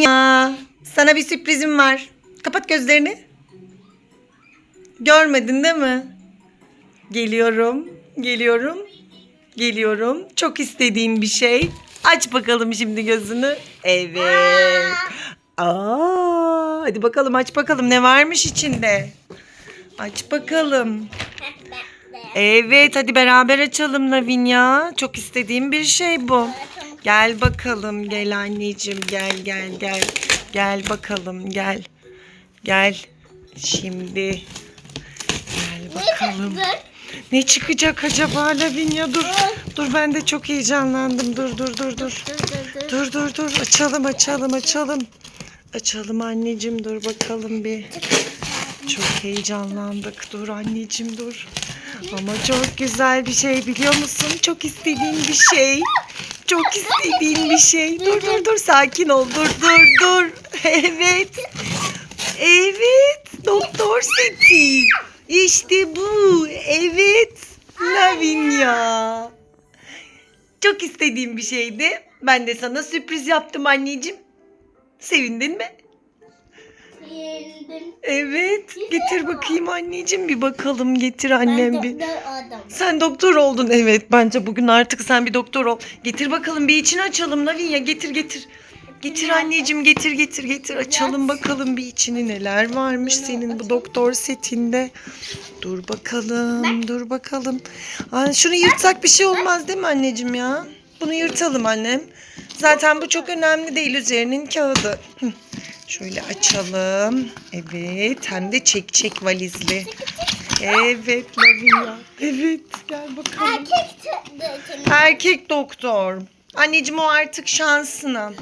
Ya, sana bir sürprizim var. Kapat gözlerini. Görmedin değil mi? Geliyorum, geliyorum, geliyorum. Çok istediğin bir şey. Aç bakalım şimdi gözünü. Evet. Aa, hadi bakalım aç bakalım ne varmış içinde. Aç bakalım. Evet hadi beraber açalım Lavinia. Çok istediğim bir şey bu. Gel bakalım gel anneciğim gel gel gel. Gel bakalım gel. Gel. Şimdi. Gel bakalım. Ne çıkacak acaba Lavinia dur. Dur ben de çok heyecanlandım. Dur dur dur dur. Dur dur dur açalım açalım açalım. Açalım anneciğim dur bakalım bir. Çok heyecanlandık. Dur anneciğim dur. Ama çok güzel bir şey biliyor musun? Çok istediğim bir şey. Çok istediğim bir şey. Dur dur dur sakin ol. Dur dur dur. Evet. Evet. Doktor seti. İşte bu. Evet. Lavinia. Çok istediğim bir şeydi. Ben de sana sürpriz yaptım anneciğim. Sevindin mi? Yendim. Evet. Getir bakayım anneciğim bir bakalım. Getir annem bir. doktor adam. Sen doktor oldun. Evet bence bugün artık sen bir doktor ol. Getir bakalım bir içini açalım Lavinia. Getir getir. Getir anneciğim getir getir getir. Açalım bakalım bir içini neler varmış senin bu doktor setinde. Dur bakalım dur bakalım. Aa, şunu yırtsak bir şey olmaz değil mi anneciğim ya? Bunu yırtalım annem. Zaten bu çok önemli değil üzerinin kağıdı. Hı. Şöyle açalım. Evet hem de çek çek valizli. Evet Lavinia. Evet gel bakalım. Erkek doktor. Erkek doktor. Anneciğim o artık şansına.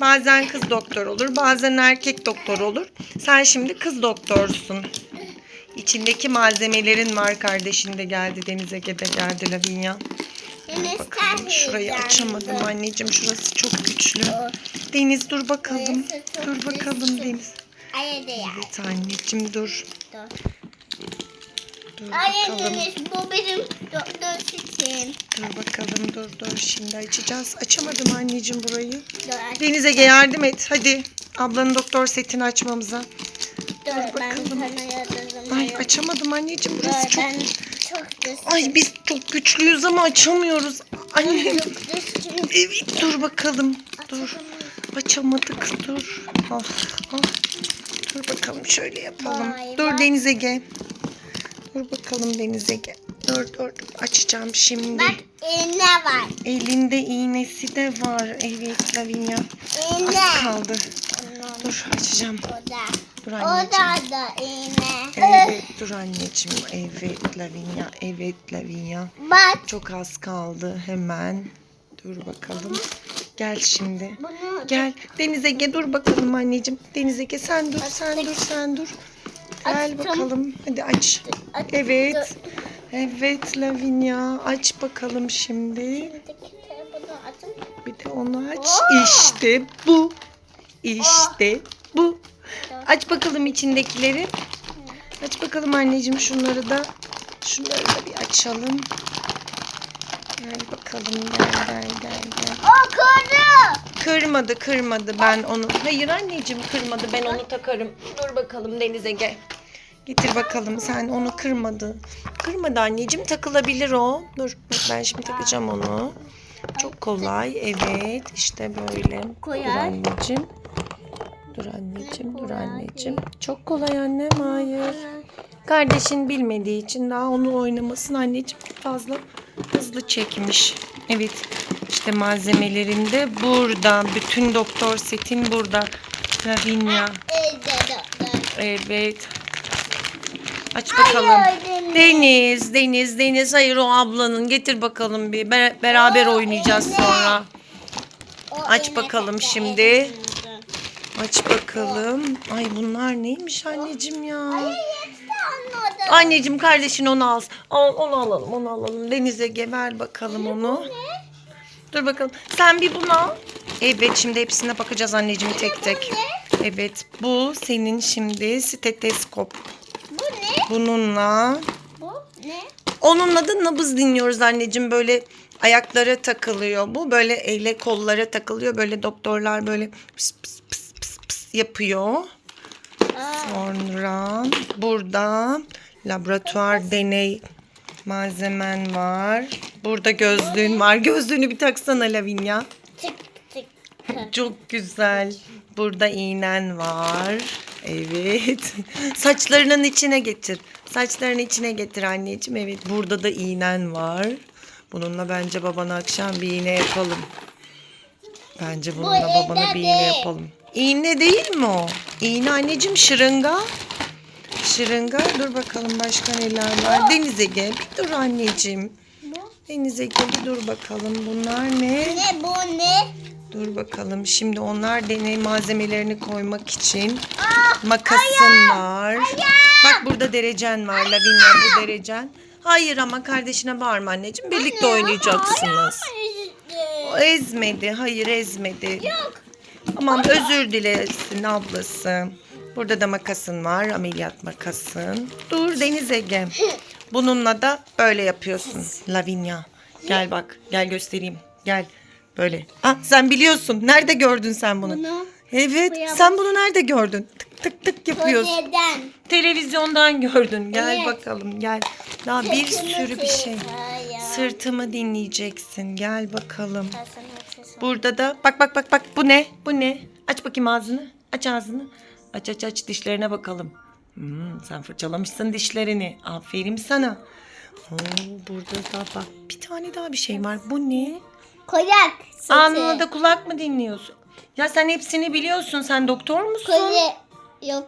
Bazen kız doktor olur, bazen erkek doktor olur. Sen şimdi kız doktorsun. İçindeki malzemelerin var. Kardeşin de geldi, Deniz Ege de geldi Lavinia. Bakalım şurayı açamadım anneciğim. Şurası çok güçlü. Deniz dur bakalım. Dur bakalım Deniz. Evet anneciğim dur. Dur. Bakalım. Bu benim doktor seçim. Dur bakalım dur dur. Şimdi açacağız. Açamadım anneciğim burayı. Deniz Ege yardım et. Hadi. Ablanın doktor setini açmamıza. dur bakalım. Ay açamadım anneciğim. Burası çok... çok. Ay biz çok güçlüyüz ama açamıyoruz. Annem. Evet dur bakalım. Dur. Açamadık dur. Ah, ah. Dur bakalım şöyle yapalım. Vay dur vay. Deniz Ege. Dur bakalım Deniz Ege. Dur dur. Açacağım şimdi. Bak iğne var. Elinde iğnesi de var. Evet Lavinia. Az İğne. kaldı. Dur açacağım. O da. Dur O anneciğim. da da iğne. Evet dur anneciğim. Evet Lavinia. Evet Lavinia. Bak Çok az kaldı. Hemen. Dur bakalım. Gel şimdi. bunu Gel. Deniz Ege dur bakalım anneciğim. Deniz Ege sen dur sen dur sen dur. Gel Açtım. bakalım. Hadi aç. Evet. Evet Lavinia. Aç bakalım şimdi. Telefonu açın. Bir de onu aç. Oo. İşte bu. İşte bu. Aç bakalım içindekileri. Aç bakalım anneciğim şunları da. Şunları da bir açalım. Gel bakalım gel gel gel gel. O kırdı. Kırmadı kırmadı ben onu. Hayır anneciğim kırmadı ben onu takarım. Dur bakalım Denize gel. Getir bakalım sen onu kırmadı. Kırmadı anneciğim takılabilir o. Dur bak ben şimdi takacağım onu. Çok kolay evet işte böyle. Dur Koyar. anneciğim. Dur anneciğim dur anneciğim. Çok kolay annem hayır. Kardeşin bilmediği için daha onu oynamasın anneciğim fazla hızlı çekmiş. Evet işte malzemelerin de burada. Bütün doktor setin burada. Lavinia. Evet. Aç bakalım. Hayır, Deniz, Deniz, Deniz. Hayır o ablanın. Getir bakalım bir. Be- beraber oynayacağız sonra. O Aç bakalım şimdi. Aç bakalım. Ay bunlar neymiş anneciğim ya? Hayır anladım. Anneciğim kardeşin onu al. Al onu alalım onu alalım. Denize geber bakalım onu. Dur bakalım. Sen bir bunu al. Evet şimdi hepsine bakacağız anneciğim tek tek. Evet bu senin şimdi steteskop. Bu ne? Bununla Bu ne? onunla da nabız dinliyoruz anneciğim böyle ayaklara takılıyor bu böyle ele kollara takılıyor böyle doktorlar böyle pıs pıs pıs yapıyor. Sonra burada laboratuvar deney malzemen var. Burada gözlüğün var. Gözlüğünü bir taksana Lavinia. Tık tık. Çok güzel. Burada iğnen var. Evet. Saçlarının içine getir. Saçlarının içine getir anneciğim. Evet burada da iğnen var. Bununla bence babana akşam bir iğne yapalım. Bence bununla Bu babana bir iğne yapalım. İğne değil mi o? İğne anneciğim şırınga. Şırınga. Dur bakalım başka neler var. Deniz Ege bir dur anneciğim. Bu Deniz Ege bir dur bakalım. Bunlar ne? ne bu ne? Dur bakalım. Şimdi onlar deney malzemelerini koymak için Ah, makasın var. Bak burada derecen var Lavinia bu derecen. Hayır ama kardeşine bağırma anneciğim. Birlikte oynayacaksınız. O ezmedi. Hayır ezmedi. Yok. Aman özür dilesin ablası. Burada da makasın var. Ameliyat makasın. Dur Deniz Ege. Bununla da böyle yapıyorsun Lavinia. Gel bak. Gel göstereyim. Gel. Böyle. Ah sen biliyorsun. Nerede gördün sen bunu? Bunu Evet. bu yap- Sen bunu nerede gördün? Tık tık tık yapıyorsun. Neden? Televizyondan gördün. Gel Evet. bakalım gel. Daha bir sürü bir şey. Sırtımı dinleyeceksin. Gel bakalım. Burada da bak bak bak bak bu ne? Bu ne? Aç bakayım ağzını. Aç ağzını. Aç aç aç dişlerine bakalım. Hmm, sen fırçalamışsın dişlerini. Aferin sana. Oo, burada da bak bir tane daha bir şey var. Bu ne? Koyak. Sırtı. Alnına da kulak mı dinliyorsun? Ya sen hepsini biliyorsun. Sen doktor musun? Kolye yok.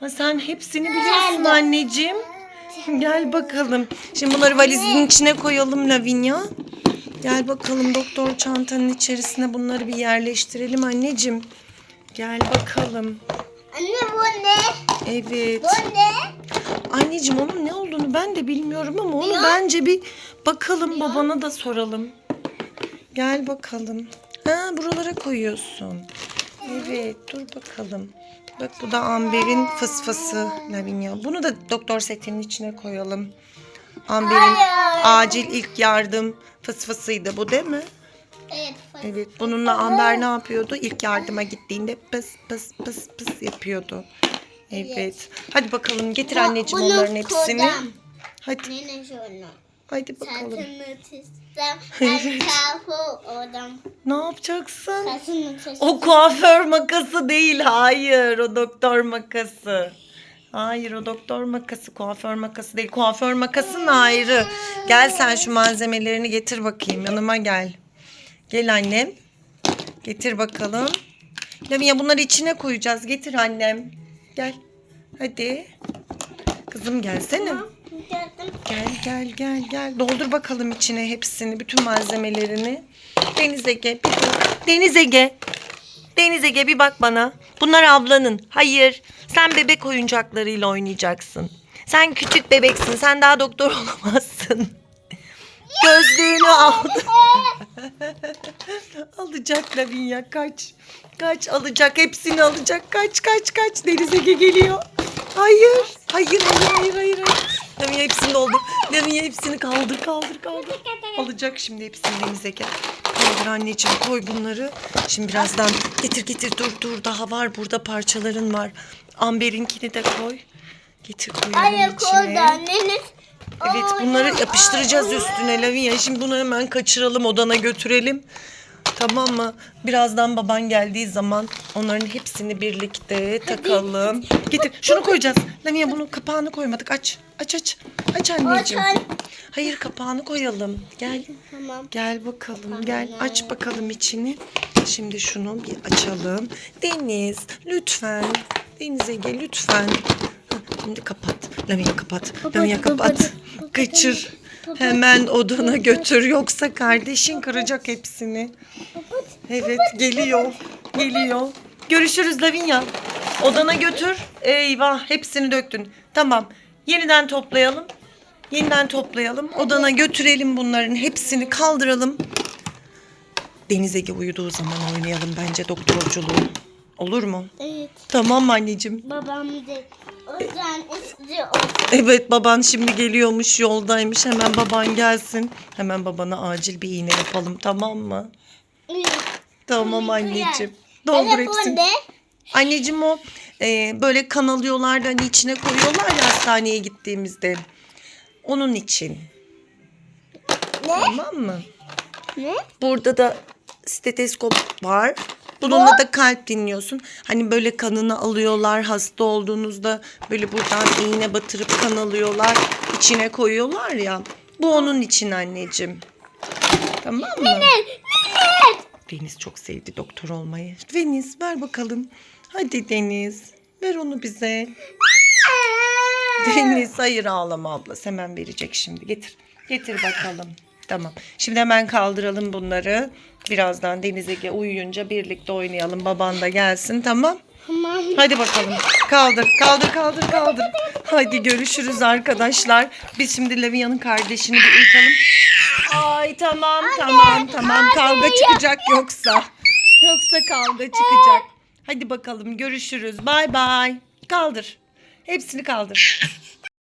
Ha, sen hepsini biliyorsun anneciğim. Gel bakalım. Şimdi bunları valizin içine koyalım Lavinia. Gel bakalım doktor çantanın içerisine bunları bir yerleştirelim anneciğim. Gel bakalım. Anne bu ne? Evet. Bu ne? Anneciğim onun ne olduğunu ben de bilmiyorum ama onu Ya. bence bir bakalım babana da soralım. Gel bakalım. Ha buralara koyuyorsun. Evet dur bakalım. Bak bu da Amber'in fısfısı Lavinia. Bunu da doktor setinin içine koyalım. Amber'in Hayır. acil ilk yardım fısfısıydı bu değil mi? Evet. Evet bununla Amber ne yapıyordu? İlk yardıma gittiğinde pıs pıs pıs pıs yapıyordu. Evet. Hadi bakalım getir anneciğim bunu onların hepsini. koydum. Hadi Nene şunu. hadi bakalım. Sırtını çizsem. Evet. Etrafı oradan. Ne yapacaksın? Sırtını çizsem. O kuaför makası değil. Hayır o doktor makası. Hayır o doktor makası kuaför makası değil. Kuaför makasın ayrı. Gel sen şu malzemelerini getir bakayım yanıma gel. Gel annem. Getir bakalım. Lamia bunları içine koyacağız. Getir annem. Gel. Hadi. Kızım gelsene. Gel gel gel gel. Doldur bakalım içine hepsini, bütün malzemelerini. Deniz Ege. Deniz Ege. Deniz Ege bir bak bana. Bunlar ablanın. Hayır. Sen bebek oyuncaklarıyla oynayacaksın. Sen küçük bebeksin. Sen daha doktor olamazsın. Gözlüğünü aldı. alacak Lavinia kaç. Kaç alacak hepsini alacak. Kaç kaç kaç. Deniz Ege geliyor. Hayır. Hayır hayır hayır hayır. hayır. Lavinia hepsini doldur. Lavinia hepsini kaldır kaldır kaldır. Alacak şimdi hepsini Deniz Ege. Kaldır anneciğim koy bunları. Şimdi birazdan getir getir dur dur daha var burada parçaların var. Amber'inkini de koy. Getir koyalım Ayak içine. orada. Evet bunları yapıştıracağız üstüne Lavinia. Şimdi bunu hemen kaçıralım odana götürelim. Tamam mı? Birazdan baban geldiği zaman onların hepsini birlikte takalım. Getir şunu koyacağız. Lavinia bunun kapağını koymadık. Aç. Aç aç. Aç anneciğim. Aç. Hayır kapağını koyalım. Gel. Tamam. Gel bakalım gel aç bakalım içini. Şimdi şunu bir açalım. Deniz lütfen. Deniz Ege lütfen. Şimdi kapat. Lamia kapat. Lamia kapat. Kaçır. Hemen odana götür yoksa kardeşin kıracak hepsini. Evet geliyor. Geliyor. Görüşürüz Lavinia. Odana götür. Eyvah hepsini döktün. Tamam. Yeniden toplayalım. Yeniden toplayalım. Odana götürelim bunların hepsini kaldıralım. Deniz Ege uyuduğu zaman oynayalım bence doktorculuğu. Olur mu? Evet. Tamam anneciğim. Babam da o yüzden istiyor. Evet baban şimdi geliyormuş yoldaymış. Hemen baban gelsin. Hemen babana acil bir iğne yapalım tamam mı? Tamam anneciğim. Doldur Evet, hepsini. Ne? Anneciğim o e, böyle kan alıyorlar da hani içine koyuyorlar ya hastaneye gittiğimizde. Onun için. Ne? Tamam mı? Ne? Burada da steteskop var. Bununla da kalp dinliyorsun. Hani böyle kanını alıyorlar hasta olduğunuzda böyle buradan iğne batırıp kan alıyorlar. içine koyuyorlar ya. Bu onun için anneciğim. Tamam mı? Deniz çok sevdi doktor olmayı. Deniz ver bakalım. Hadi Deniz. Ver onu bize. Deniz hayır ağlama abla. Hemen verecek şimdi. Getir. Getir bakalım. Tamam. Şimdi hemen kaldıralım bunları. Birazdan Deniz Ege uyuyunca birlikte oynayalım. Baban da gelsin tamam. Tamam. Hadi bakalım. Kaldır, kaldır, kaldır, kaldır. Hadi görüşürüz arkadaşlar. Biz şimdi Levia'nın kardeşini bir uyutalım. Ay tamam, tamam, tamam. Kavga çıkacak yoksa. Yoksa kavga çıkacak. Hadi bakalım görüşürüz. Bay bay. Kaldır. Hepsini kaldır.